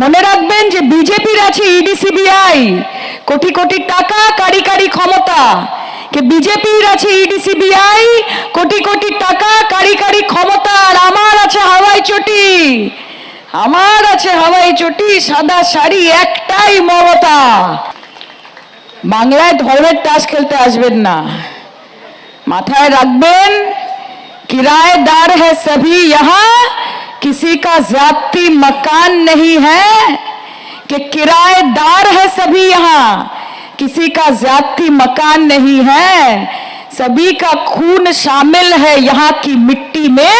মনে রাখবেন যে বিজেপির আছে ইডি সিবিআই কোটি কোটি টাকা, কারি কারি ক্ষমতা। কে বিজেপির আছে ইডি সিবিআই কোটি কোটি টাকা, কারি কারি ক্ষমতা। আর আমার আছে হাওয়াই চটি। আমার আছে হাওয়াই চটি, সাদা শাড়ি, একটাই মমতা। বাংলায় ধর্মের তাস খেলতে আসবেন না। মাথায় রাখবেন কিরায়দার হ্যাঁ সভি, ইহা किसी का जाती मकान नहीं है कि किराएदार है सभी यहाँ किसी का जाती मकान नहीं है सभी का खून शामिल है यहाँ की मिट्टी में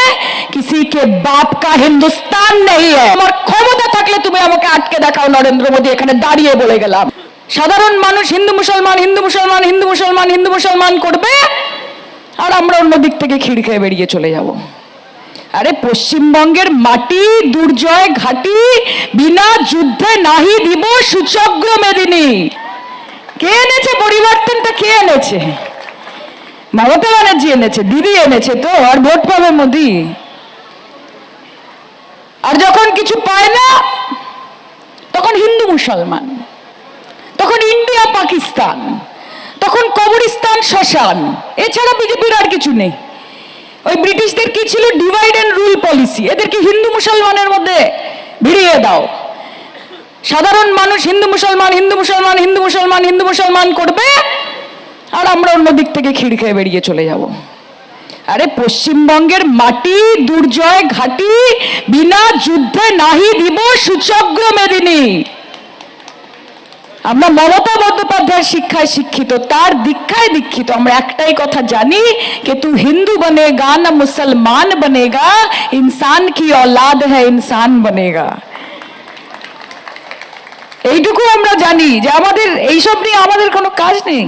किसी के बाप का हिंदुस्तान नहीं है আমার ক্ষমতা থাকলে তুমি আমাকে আটকে দেখাও নরেন্দ্র মোদী এখানে দাঁড়িয়ে বলে গেলাম সাধারণ মানুষ হিন্দু মুসলমান হিন্দু মুসলমান হিন্দু মুসলমান হিন্দু মুসলমান করবে আর আমরা অন্য দিক থেকে খিড় খেয়ে বেরিয়ে চলে যাব আরে পশ্চিমবঙ্গের মাটি, দুর্জয় ঘাটি, বিনা যুদ্ধে নাহি দিব সুচগ্র মেদিনী। কে এনেছে পরিবর্তনটা? কে এনেছে? মমতা ব্যানার্জি এনেছে, দিদি এনেছে তো, আর ভোট পাবে মোদি। আর যখন কিছু পায় না, তখন হিন্দু মুসলমান, তখন ইন্ডিয়া, পাকিস্তান, তখন কবরিস্তান শ্মশান, এছাড়া বিজেপির আর কিছু নেই। ওই ব্রিটিশদের কি ছিল? ডিভাইড অ্যান্ড রুল পলিসি এদেরকে হিন্দু মুসলমানের মধ্যে ভিড়িয়ে দাও। সাধারণ মানুষ হিন্দু মুসলমান হিন্দু মুসলমান হিন্দু মুসলমান হিন্দু মুসলমান করবে, আর আমরা অন্য দিক থেকে খিড় খেয়ে বেরিয়ে চলে যাব। আরে পশ্চিমবঙ্গের মাটি, দুর্জয় ঘাটি, বিনা যুদ্ধে নাহি দিব সুচগ্র মেদিনী। আমরা মমতা বন্দ্যোপাধ্যায়ের শিক্ষায় শিক্ষিত তার দীক্ষায় দীক্ষিত আমরা একটাই কথা জানি कि तू हिंदू बनेगा ना मुसलमान बनेगा इंसान की औलाद है इंसान बनेगा এইটুকু আমরা জানি যে আমাদের এইসব নিয়ে আমাদের কোনো কাজ নেই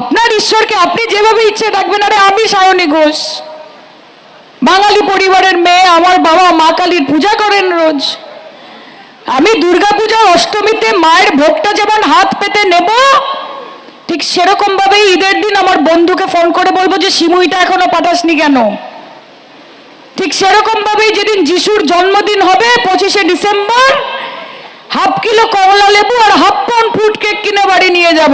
আপনার ঈশ্বরকে আপনি যেভাবে ইচ্ছে ডাকবেন আরে আমি সায়নী ঘোষ বাঙালি পরিবারের মেয়ে আমার বাবা মা কালীর পূজা করেন রোজ আমি দুর্গাপূজা অষ্টমীতে মায়ের ভোগটা যেমন হাত পেতে নেব, ঠিক সেরকম ভাবে ঈদের দিন আমার বন্ধুকে ফোন করে বলব যে, সিমুইটা এখনও পাঠাসনি কেন? ঠিক সেরকম ভাবেই যেদিন যিশুর জন্মদিন হবে, পঁচিশে ডিসেম্বর, হাফ কিলো কমলা লেবু আর হাফ পাউন্ড ফ্রুট কেক কিনে বাড়ি নিয়ে যাব।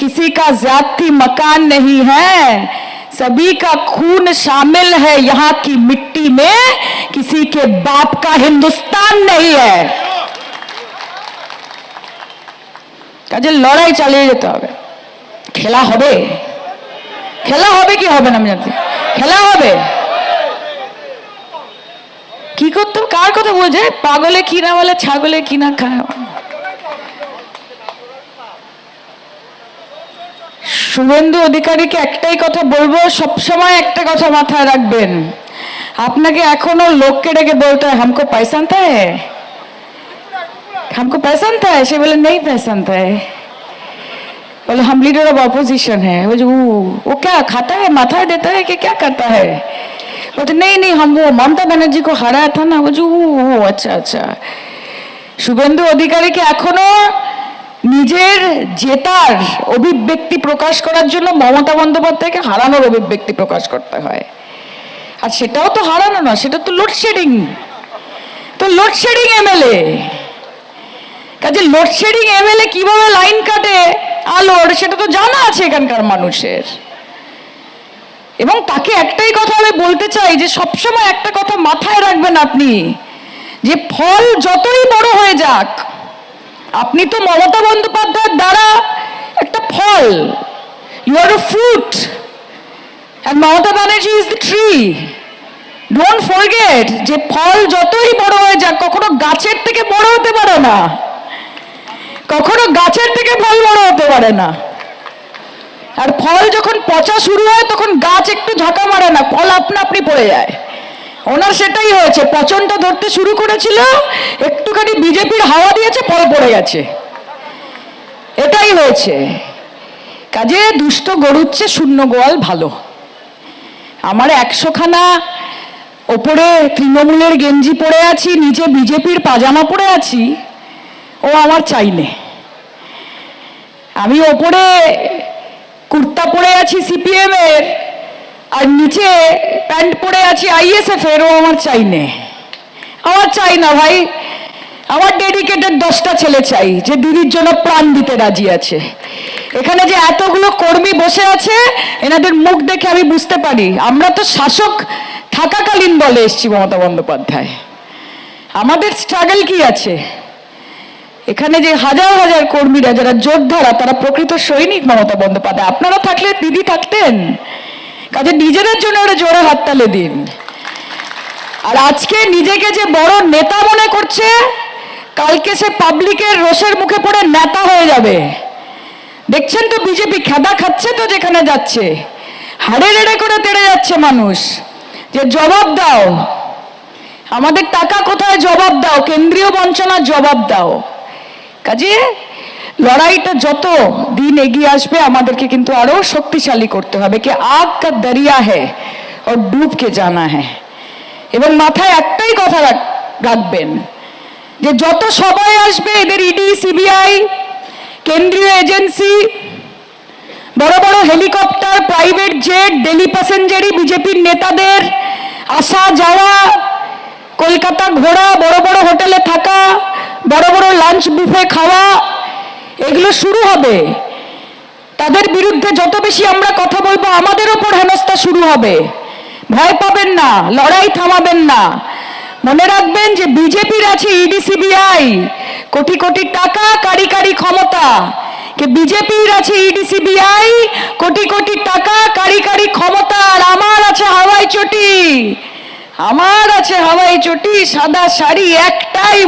किसी का जाती मकान नहीं है सभी का खून शामिल है यहाँ की मिट्टी में किसी के बाप का हिंदुस्तान नहीं है কাজে লড়াই চালিয়ে যেতে হবে খেলা হবে খেলা হবে কি হবে না আমি জানতে খেলা হবে কি করতে হবে? কার কথা বোঝে পাগলে কি না বলে ছাগলে কি না খায় শুভেন্দু অধিকারীকে একটাই কথা বলব, সবসময় একটা কথা মাথায় রাখবেন। আপনাকে এখনও লোককে ডেকে বলতে হয়, হামকো পয়সান থাকে হামকো পয়সান থাকে সে বলে, নেই পয়সান থাকে বলে, হাম লিডার অফ অপোজিশন হ্যাঁ বলছে ও ও খাতা হ্যাঁ মাথায় দেতা হ্যাঁ কে ক্যা করতা হ্যাঁ বলছে, নেই নেই, হাম ও মমতা ব্যানার্জি কো হারায় থা না? বলছে ও আচ্ছা আচ্ছা। শুভেন্দু অধিকারীকে এখনও নিজের জেতার অভিব্যক্তি প্রকাশ করার জন্য মমতা বন্দ্যোপাধ্যায়কে হারানোর অভিব্যক্তি প্রকাশ করতে হয়। আর সেটাও তো হারানো না, সেটা তো লোডশেডিং তো লোডশেডিং এমএলএ কাজে লোডশেডিং এমএলএ কীভাবে লাইন কাটে আলোর সেটা তো জানা আছে এখানকার মানুষের। এবং তাকে একটাই কথা আমি বলতে চাই যে সবসময় একটা কথা মাথায় রাখবেন আপনি, যে ফল যতই বড় হয়ে যাক আপনি তো মমতা বন্দ্যোপাধ্যায়ের দ্বারা একটা ফল you are a fruit and Mamata Banerjee is the tree don't forget যে ফল যতই বড় হয়ে যাক, কখনো গাছের থেকে বড় হতে পারে না। কখনো গাছের থেকে ফল বড় হতে পারে না। আর ফল যখন পচা শুরু হয়, তখন গাছ একটু ঝাঁকা মারে না, ফল আপনা আপনি পড়ে যায়। ওনার সেটাই হয়েছে। পচনটা ধরতে শুরু করেছিল, একটুখানি বিজেপির হাওয়া দিয়েছে পরে পড়ে গেছে। এটাই হয়েছে। কাজে দুষ্ট গরুচ্ছে শূন্য গোয়াল ভালো। আমার একশোখানা ওপরে তৃণমূলের গেঞ্জি পরে আছি, নিচে বিজেপির পাজামা পরে আছি, ও আমার চাইনে আমি ওপরে কুর্তা পরে আছি সিপিএম এর আর নিচে প্যান্ট পরে আছি আইএসএফ এর, ও আমার চাইনে আমার চাই না ভাই। আমার ডেডিকেটেড দশটা ছেলে চাই, যে দিদির জন্য প্রাণ দিতে রাজি আছে। এখানে যে এতগুলো কর্মী বসে আছে, এনাদের মুখ দেখে আমি বুঝতে পারি। আমরা তো শাসক থাকাকালীন বলে এসছি মমতা বন্দ্যোপাধ্যায়। আমাদের স্ট্রাগল কি আছে? এখানে যে হাজার হাজার কর্মীরা, যারা যোদ্ধারা তারা প্রকৃত সৈনিক মমতা বন্দ্যোপাধ্যায়। আপনারা থাকলে দিদি থাকতেন? কাজে নিজেদের জন্য ওরা জোরে হাততালে দিন। আর আজকে নিজেকে যে বড় নেতা মনে করছে, কালকে সে পাবলিকের রোষের মুখে পড়ে নেতা হয়ে যাবে। দেখছেন তো বিজেপি খেদা খাচ্ছে তো যেখানে যাচ্ছে। হাড়ে রেড়ে করে তেড়ে যাচ্ছে মানুষ। যে জবাব দাও। আমাদের টাকা কোথায় জবাব দাও? কেন্দ্রীয় বঞ্চনার জবাব দাও। কাজে লড়াইটা যত দিন এগিয়ে আসবে, আমাদেরকে কিন্তু আরও শক্তিশালী করতে হবে। কি আগ কা দরিয়া হ্যাঁ ও ডুব কে জানা হ্যাঁ এবং মাথায় একটাই কথা রাখ- রাখবেন যে যত সবাই আসবে এদের ইডি সিবিআই কেন্দ্রীয় এজেন্সি, বড় বড় হেলিকপ্টার, প্রাইভেট জেট ডেলি প্যাসেঞ্জারি বিজেপির নেতাদের আসা যাওয়া কলকাতা ঘোরা বড় বড় হোটেলে থাকা, বড় বড় লাঞ্চ বুফে খাওয়া এগুলো শুরু হবে। তাদের বিরুদ্ধে যত বেশি আমরা কথা বলব, আমাদের ওপর হেনস্থা শুরু হবে। ভয় পাবেন না, লড়াই থামাবেন না। মনে রাখবেন যে বিজেপির আছে ইডি, সিবিআই। কোটি কোটি টাকা কারি কারি ক্ষমতা। কে বিজেপির আছে ইডি, সিবিআই। কোটি কোটি টাকা কারি কারি ক্ষমতা। আর আমার আছে হাওয়াই চটি। আমার আছে হাওয়াই চটি, সাদা শাড়ি একটাই